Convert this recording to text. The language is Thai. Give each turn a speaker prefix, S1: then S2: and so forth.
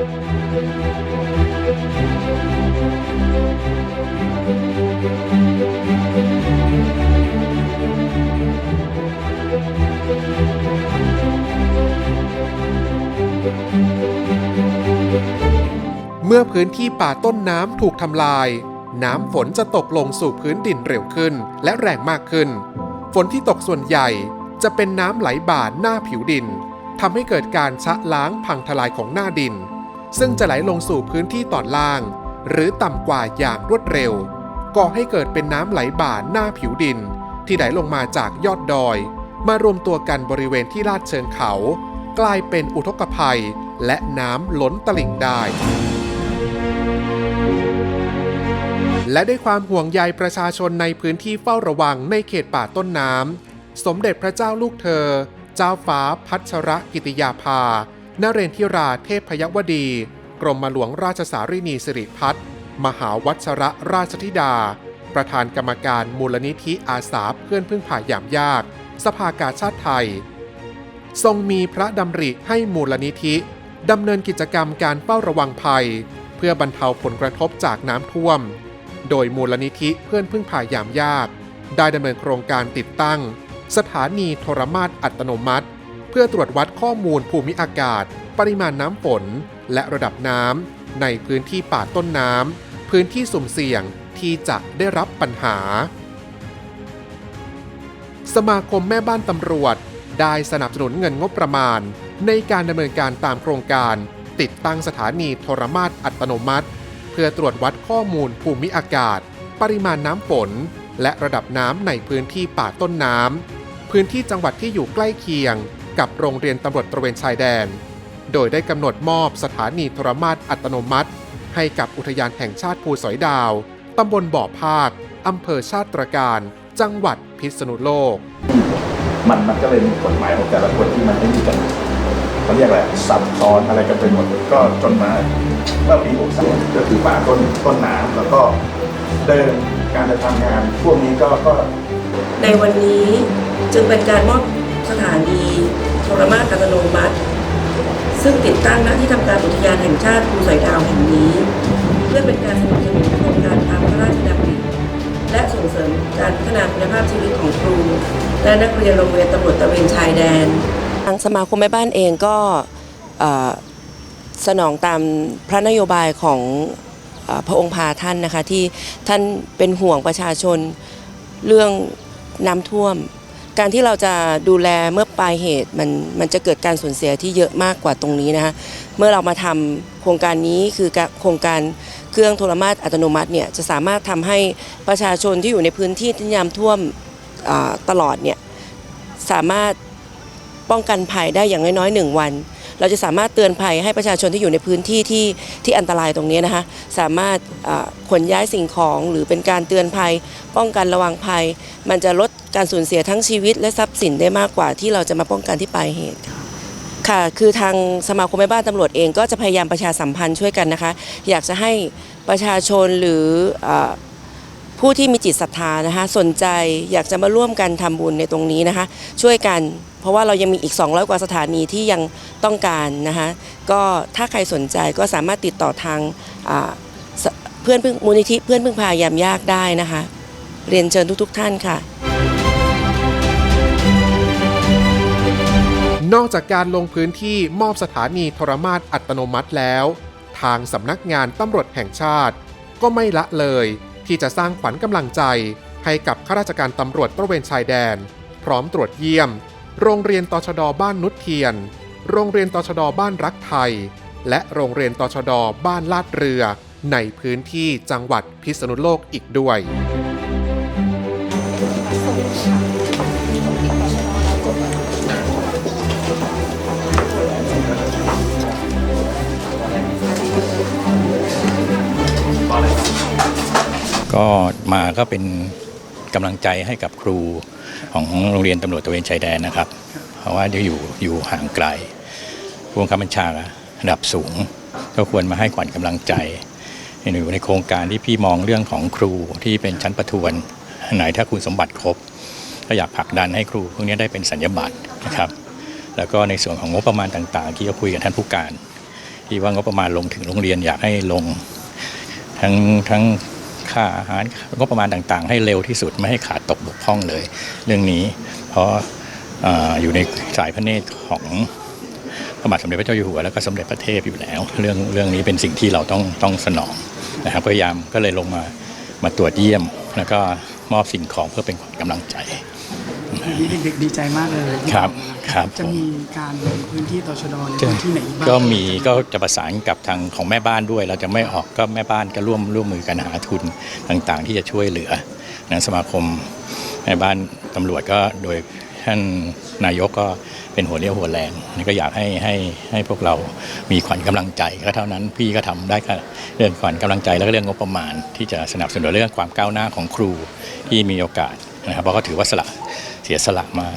S1: เมื่อพื้นที่ป่าต้นน้ำถูกทำลาย น้ำฝนจะตกลงสู่พื้นดินเร็วขึ้นและแรงมากขึ้น ฝนที่ตกส่วนใหญ่จะเป็นน้ำไหลบ่าหน้าผิวดินทำให้เกิดการชะล้างพังทลายของหน้าดิน ซึ่งจะไหลลงสู่พื้นที่ตอนล่าง หรือต่ำกว่าอย่างรวดเร็ว ก่อให้เกิดเป็นน้ำไหลบ่าหน้าผิวดิน ที่ไหลลงมาจากยอดดอย มารวมตัวกันบริเวณที่ลาดเชิงเขา กลายเป็นอุทกภัย และน้ำล้นตลิ่งได้และด้วยความห่วงใยประชาชนในพื้นที่เฝ้าระวังในเขตป่าต้นน้ำ สมเด็จพระเจ้าลูกเธอ เจ้าฟ้าพัชรกิติยาภา นเรนทิราเทพยวดี กรมหลวงราชสารินีสิริพัฒน์มหาวัชระราชธิดา ประธานกรรมการมูลนิธิอาสาเพื่อนพึ่งผ่ายามยาก สภากาชาติไทย ทรงมีพระดำริให้มูลนิธิดำเนินกิจกรรมการเฝ้าระวังภัย เพื่อบรรเทาผลกระทบจากน้ำท่วม โดยมูลนิธิเพื่อนพึ่งพายามยาก ได้ดำเนินโครงการติดตั้ง สถานีโทรมาตอัตโนมัติ เพื่อตรวจวัดข้อมูลภูมิอากาศ ปริมาณน้ำฝน และระดับน้ำในพื้นที่ป่าต้นน้ำพื้นที่สุ่มเสี่ยงที่จะได้รับปัญหา สมาคมแม่บ้านตำรวจ ได้สนับสนุนเงินงบประมาณ ในการดำเนินการตามโครงการ ติดตั้งสถานีโทรมาตอัตโนมัติ เพื่อตรวจวัดข้อมูลภูมิอากาศ ปริมาณน้ำฝน และระดับน้ำในพื้นที่ป่าต้นน้ำพื้นที่จังหวัดที่อยู่ใกล้เคียง กับโรงเรียนตำรวจตระเวนชายแดน โดยได้กำหนดมอบสถานีโทรมาตอัตโนมัติ ให้กับอุทยานแห่งชาติภูสอยดาวตำบลบ่อภาคอำเภอชาติตรการ จังหวัดพิษณุโลก
S2: มันมันก็เลยมีกฎหมายของแต่ละคนที่มันไม่มีกันเขาเรียกอะไรซับซ้อนอะไรกันไปหมดก็จนมาเมื่อปี63ก็คือป่าต้นต้นน้ำแล้วก็เดินการจะทำงาน พวกนี้ก็ก็
S3: ในวันนี้จึงเป็นการมอบสถานีโทรมาตอัตโนมัติ ซึ่งติดตั้งณที่ทำการอุทยานแห่งชาติภูสอยดาวแห่งนี้ เพื่อเป็นการสนับสนุนโครงการตามพระราชดำริและส่งเสริมการพัฒนาคุณภาพชีวิตของครู และนักเรียนโรงเรียนตำรวจตะเวนชายแดน ทางสมาคมแม่บ้านเองก็สนองตามพระนโยบายของอพระองค์พาท่านนะคะที่ท่านเป็นห่วงประชาชนเรื่องน้ำท่วม การที่เราจะดูแลเมื่อปลายเหตุมันมันจะเกิดการสูญเสียที่เยอะมากกว่าตรงนี้นะคะเมื่อเรามาทำโครงการนี้คือโครงการเครื่องโทรมาตอัตโนมัติเนี่ยจะสามารถทำให้ประชาชนที่อยู่ในพื้นที่ที่น้ำท่วมตลอดเนี่ยสามารถป้องกันภัยได้อย่างน้อยๆหนึ่งวัน เราจะสามารถเตือนภัยให้ประชาชนที่อยู่ในพื้นที่ที่ที่อันตรายตรงนี้นะคะสามารถขนย้ายสิ่งของหรือเป็นการเตือนภัย ป้องกันระวังภัย มันจะลดการสูญเสียทั้งชีวิต และทรัพย์สินได้มากกว่าที่เราจะมาป้องกันที่ปลายเหตุค่ะคือทางสมาคมแม่บ้านตำรวจเองก็จะพยายามประชาสัมพันธ์ช่วยกันนะคะ อยากจะให้ประชาชนหรืออผู้ที่มีจิตศรัทธานะคะสนใจอยากจะมาร่วมกันทำบุญในตรงนี้นะคะ ช่วยกัน เพราะว่าเรายังมีอีก 200 กว่าสถานีที่ยังต้องการนะคะก็ถ้าใครสนใจก็สามารถติดต่อทางเพื่อนพึ่งมูลนิธิเพื่อนพึ่งพายามยากได้นะคะ เรียนเชิญทุก ๆ ท่านค่ะ
S1: นอกจากการลงพื้นที่มอบสถานีโทรมาตอัตโนมัติแล้ว ทางสำนักงานตำรวจแห่งชาติ ก็ไม่ละเลยที่จะสร้างขวัญกำลังใจให้กับข้าราชการตำรวจตระเวนชายแดน พร้อมตรวจเยี่ยม โรงเรียนตชดบ้านนุชเทียน โรงเรียนตชดบ้านรักไทย และโรงเรียนตชดบ้านลาดเรือ ในพื้นที่จังหวัดพิษณุโลกอีกด้วย
S4: ก็มาก็เป็น กำลังใจให้กับครูของโรงเรียนตำรวจตระเวนชายแดนนะครับ เพราะว่าเดี๋ยวอยู่อยู่ห่างไกลผู้บังคับบัญชาระดับสูง ก็ควรมาให้ขวัญกำลังใจอยู่ในโครงการที่พี่มองเรื่องของครูที่เป็นชั้นประทวนไหนถ้าคุณสมบัติครบ ก็อยากผลักดันให้ครูพวกนี้ได้เป็นสัญญาบัตรนะครับ แล้วก็ในส่วนของงบประมาณต่างๆ ที่เราคุยกับท่านผู้การ ที่ว่างบประมาณลงถึงโรงเรียนอยากให้ลงทั้งทั้ง ค่าอาหารงบประมาณต่างๆ ให้เร็วที่สุดไม่ให้ขาดตกบกพร่องเลย เรื่องนี้ เพราะอาอยู่ในสายพระเนตรของพระบาทสมเด็จพระเจ้าอยู่หัวแล้วก็สมเด็จพระเทพอยู่แล้ว เรื่องเรื่องนี้เป็นสิ่งที่เราต้องต้องสนองนะครับพยายามก็เลยลงมามาตรวจเยี่ยม แล้วก็มอบสิ่งของเพื่อเป็นขวัญกำลังใจ
S5: อันนี้เด็กๆดีใจมากเลยที่
S4: ครับ
S5: ออกมา
S4: ครับ
S5: จะ
S4: ผม
S5: มีการลงพื้นที่ตชดในพื้นที่ไหนอีกบ้าง
S4: ก็มีก็จะประสานกับทางของแม่บ้านด้วย เราจะไม่ออกก็แม่บ้านก็ร่วมร่วมมือกันหาทุนต่างๆ ที่จะช่วยเหลือนะสมาคมแม่บ้านตำรวจก็โดยท่านนายกก็เป็นหัวเรี่ยวหัวแรงนี่ก็อยากให้ให้ให้พวกเรามีขวัญกำลังใจก็เท่านั้นพี่ก็ทำได้แค่เรื่องขวัญกำลังใจแล้วก็เรื่องงบประมาณ ที่จะสนับสนุนเรื่องความก้าวหน้าของครูที่มีโอกาสนะครับเพราะก็ถือว่าสละ เสียสละมาก